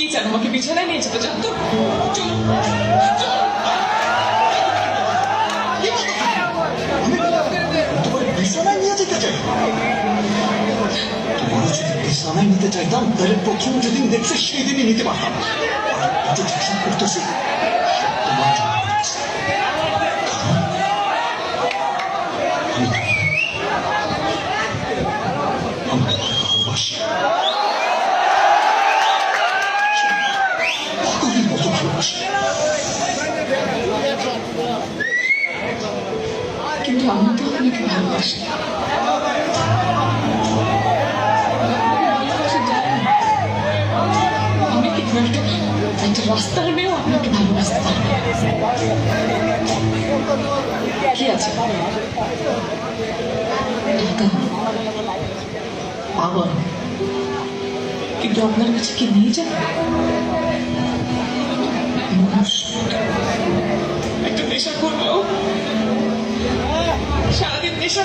কি চান? আমাকে বিছানায় নিয়ে যেতে চান তো? নিয়ে যেতে চাই? তোমার যদি বিছানায় নিতে চাইতাম তাহলে প্রথম যেদিন দেখছে সেই নিতে পারতাম। ভালোবাসি। কিন্তু আপনাকে ভালোবাসি কিন্তু একটা রাস্তার মেয়েও আপনাকে ভালোবাসতে পারব কি আছে পাগল কিন্তু আপনার কাছে কি নিয়ে যাবে একটা নেশা করলেও সারাদিন নেশা